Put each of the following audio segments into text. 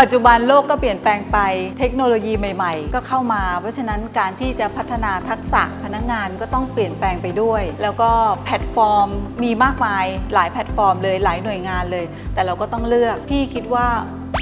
ปัจจุบันโลกก็เปลี่ยนแปลงไป เทคโนโลยีใหม่ ๆ ก็เข้ามา เพราะฉะนั้นการที่จะพัฒนาทักษะพนักงานก็ต้องเปลี่ยนแปลงไปด้วย แล้วก็แพลตฟอร์มมีมากมาย หลายแพลตฟอร์มเลยหลายหน่วยงานเลย แต่เราก็ต้องเลือกพี่คิดว่า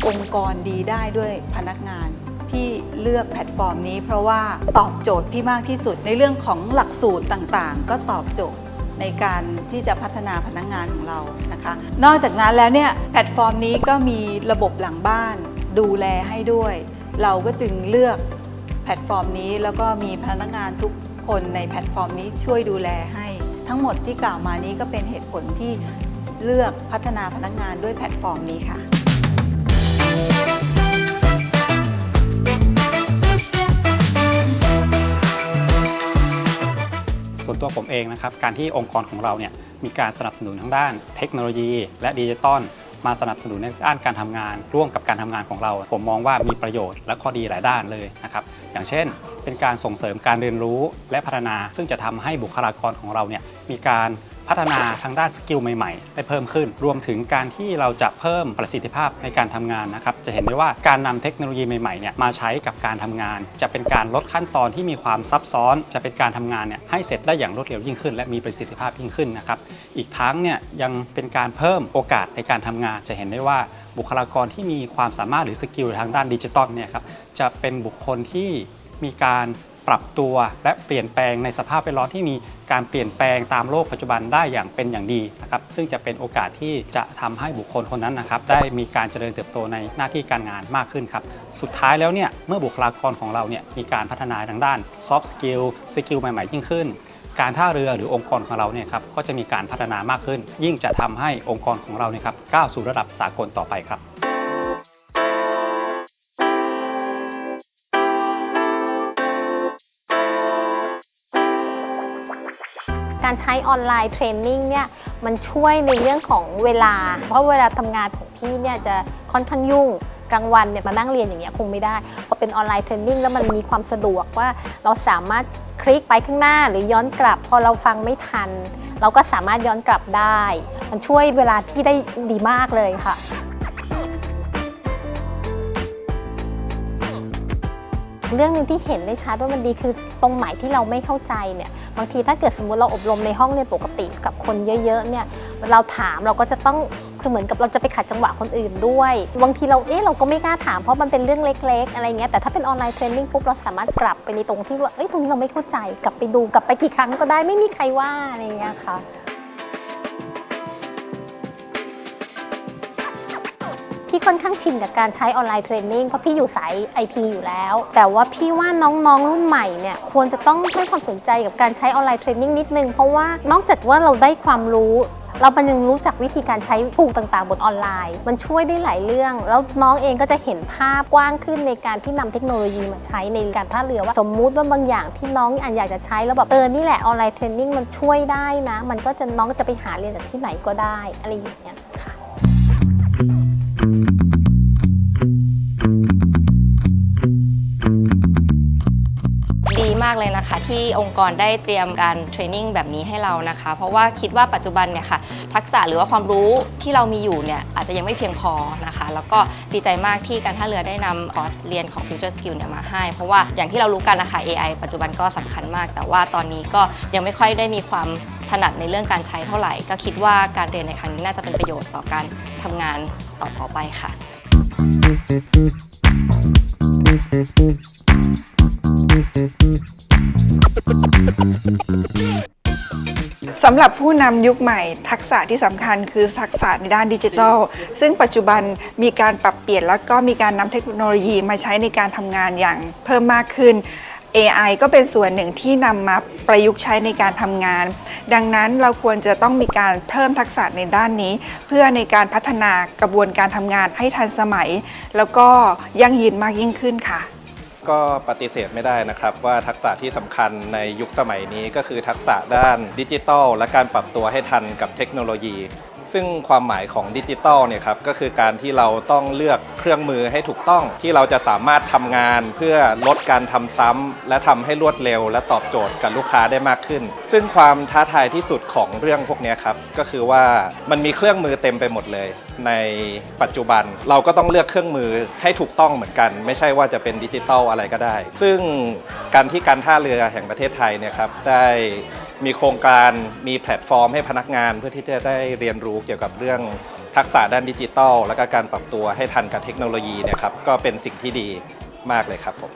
องค์กรดีได้ด้วยพนักงานพี่เลือกแพลตฟอร์มนี้ เพราะว่าตอบโจทย์พี่มากที่สุดในเรื่องของหลักสูตรต่างๆ ก็ตอบโจทย์ ในการที่จะพัฒนาพนักงานของเรานะคะ นอกจากนั้นแล้วเนี่ยแพลตฟอร์มนี้ก็มีระบบหลังบ้านดูแลให้ด้วย เราก็จึงเลือกแพลตฟอร์มนี้แล้วก็มีพนักงานทุกคนในแพลตฟอร์มนี้ช่วยดูแลให้ ทั้งหมดที่กล่าวมานี้ก็เป็นเหตุผลที่เลือกพัฒนาพนักงานด้วยแพลตฟอร์มนี้ค่ะ วนตัวผมเองนะครับ การที่องค์กรของเราเนี่ยมีการสนับสนุนทางด้านเทคโนโลยี และดิจิตอลมาสนับสนุนในด้านการทำงาน ร่วมกับการทำงานของเรา ผมมองว่ามีประโยชน์และข้อดีหลายด้านเลยนะครับอย่างเช่น เป็นการส่งเสริมการเรียนรู้และพัฒนา ซึ่งจะทำให้บุคลากรของเราเนี่ยมีการ พัฒนาทางด้านสกิลใหม่ๆ ได้เพิ่มขึ้น รวมถึงการที่เราจะเพิ่มประสิทธิภาพในการทำงานนะครับ จะเห็นได้ว่าการนำเทคโนโลยีใหม่ๆเนี่ยมาใช้กับการทำงาน จะเป็นการลดขั้นตอนที่มีความซับซ้อน จะเป็นการทำงานเนี่ยให้เสร็จได้อย่างรวดเร็วยิ่งขึ้น และมีประสิทธิภาพยิ่งขึ้นนะครับ อีกทั้งเนี่ยยังเป็นการเพิ่มโอกาสในการทำงาน จะเห็นได้ว่าบุคลากรที่มีความสามารถหรือสกิลทางด้านดิจิตอลเนี่ยครับจะเป็นบุคคลที่ มีการปรับตัวและเปลี่ยนแปลงในสภาพแวดล้อมที่มีการเปลี่ยนแปลงตามโลกปัจจุบันได้อย่างเป็นอย่างดีนะครับซึ่งจะเป็นโอกาสที่จะทำให้บุคคลคนนั้นนะครับได้มีการเจริญเติบโตในหน้าที่การงานมากขึ้นครับสุดท้ายแล้วเนี่ยเมื่อบุคลากรของเราเนี่ยมีการพัฒนาทางด้าน soft skill สกิลใหม่ๆ ยิ่งขึ้น การท่าเรือหรือองค์กรของเราเนี่ยครับก็จะมีการพัฒนามากขึ้น ยิ่งจะทำให้องค์กรของเราเนี่ยครับก้าวสู่ระดับสากลต่อไปครับ การใช้ออนไลน์เทรนนิ่งเนี่ยมันช่วยในเรื่องของเวลา เพราะเวลาทำงานของพี่เนี่ยจะค่อนข้างยุ่งกลางวันเนี่ยมานั่งเรียนอย่างเงี้ยคงไม่ได้พอเป็นออนไลน์เทรนนิ่งแล้วมันมีความสะดวกว่าเราสามารถคลิกไปข้างหน้าหรือย้อนกลับ พอเราฟังไม่ทัน เราก็สามารถย้อนกลับได้ มันช่วยเวลาพี่ได้ดีมากเลยค่ะเรื่องหนึ่งที่เห็นได้ชัดว่ามันดีคือตรงไหนที่เราไม่เข้าใจเนี่ย บางทีถ้าเกิดสมมติเราอบรมในห้องเรียนปกติกับคนเยอะๆเนี่ยเราถามเราก็จะต้องคือเหมือนกับเราจะไปขัดจังหวะคนอื่นด้วยบางทีเราเอ๊ะเราก็ไม่กล้าถามเพราะมันเป็นเรื่องเล็ก ๆ อะไรเงี้ยแต่ถ้าเป็นออนไลน์เทรนนิ่งปุ๊บเราสามารถกลับไปในตรงที่ว่าเอ้ยตรงนี้เราไม่เข้าใจกลับไปดูกลับไปกี่ครั้งก็ได้ไม่มีใครว่าอะไรเงี้ยค่ะ พี่ค่อนข้างชินกับการใช้ออนไลน์เทรนนิ่งเพราะพี่อยู่สายไอทีอยู่แล้ว แต่ว่าพี่ว่าน้องๆรุ่นใหม่เนี่ยควรจะต้องให้ความสนใจกับการใช้ออนไลน์เทรนนิ่งนิดนึง เพราะว่านอกจากว่าเราได้ความรู้เรามันยังรู้จักวิธีการใช้ฟูต่างๆ บนออนไลน์ มันช่วยได้หลายเรื่อง แล้วน้องเองก็จะเห็นภาพกว้างขึ้นในการที่นำเทคโนโลยีมาใช้ในการท่าเรือว่าสมมุติว่าบางอย่างที่น้องอันอยากจะใช้แล้วแบบเออนี่แหละออนไลน์เทรนนิ่งมันช่วยได้นะ มันก็จะน้องจะไปหาเรียนจากที่ไหนก็ได้อะไรอย่างเงี้ยากเลยนะคะ ที่องค์กรได้เตรียมการเทรนนิ่งแบบนี้ให้เรานะคะ เพราะว่าคิดว่าปัจจุบันเนี่ยค่ะ ทักษะหรือว่าความรู้ที่เรามีอยู่เนี่ยอาจจะยังไม่เพียงพอนะคะ แล้วก็ดีใจมากที่การท่าเรือได้นำคอร์สเรียนของ Future Skill เนี่ยมาให้ เพราะว่าอย่างที่เรารู้กันนะคะ AI ปัจจุบันก็สำคัญมาก แต่ว่าตอนนี้ก็ยังไม่ค่อยได้มีความถนัดในเรื่องการใช้เท่าไหร่ ก็คิดว่าการเรียนในครั้งนี้น่าจะเป็นประโยชน์ต่อการทำงานต่อๆไปค่ะ สำหรับผู้นำยุคใหม่ ทักษะที่สำคัญคือทักษะในด้านดิจิทัล ซึ่งปัจจุบันมีการปรับเปลี่ยนแล้วก็มีการนำเทคโนโลยีมาใช้ในการทำงานอย่างเพิ่มมากขึ้น AI ก็เป็นส่วนหนึ่งที่นำมาประยุกต์ใช้ในการทำงาน ดังนั้นเราควรจะต้องมีการเพิ่มทักษะในด้านนี้ เพื่อในการพัฒนากระบวนการทำงานให้ทันสมัย แล้วก็ยั่งยืนมากยิ่งขึ้นค่ะ ก็ปฏิเสธไม่ได้นะครับ ว่าทักษะที่สำคัญในยุคสมัยนี้ก็คือทักษะด้านดิจิทัล และการปรับตัวให้ทันกับเทคโนโลยี ซึ่งความหมายของดิจิตอลเนี่ยครับก็คือการที่เราต้องเลือกเครื่องมือให้ถูกต้อง ที่เราจะสามารถทำงานเพื่อลดการทำซ้ำและทำให้รวดเร็ว และตอบโจทย์กับลูกค้าได้มากขึ้น ซึ่งความท้าทายที่สุดของเรื่องพวกนี้ครับก็คือว่ามันมีเครื่องมือเต็มไปหมดเลย ในปัจจุบันเราก็ต้องเลือกเครื่องมือให้ถูกต้องเหมือนกัน ไม่ใช่ว่าจะเป็นดิจิตอลอะไรก็ได้ ซึ่งการที่การท่าเรือแห่งประเทศไทยเนี่ยครับได้ มีโครงการมีแพลตฟอร์มให้พนักงาน เพื่อที่จะได้เรียนรู้เกี่ยวกับเรื่องทักษะด้านดิจิทัล และก็การปรับตัวให้ทันกับเทคโนโลยีเนี่ยครับก็เป็นสิ่งที่ดีมากเลยครับผม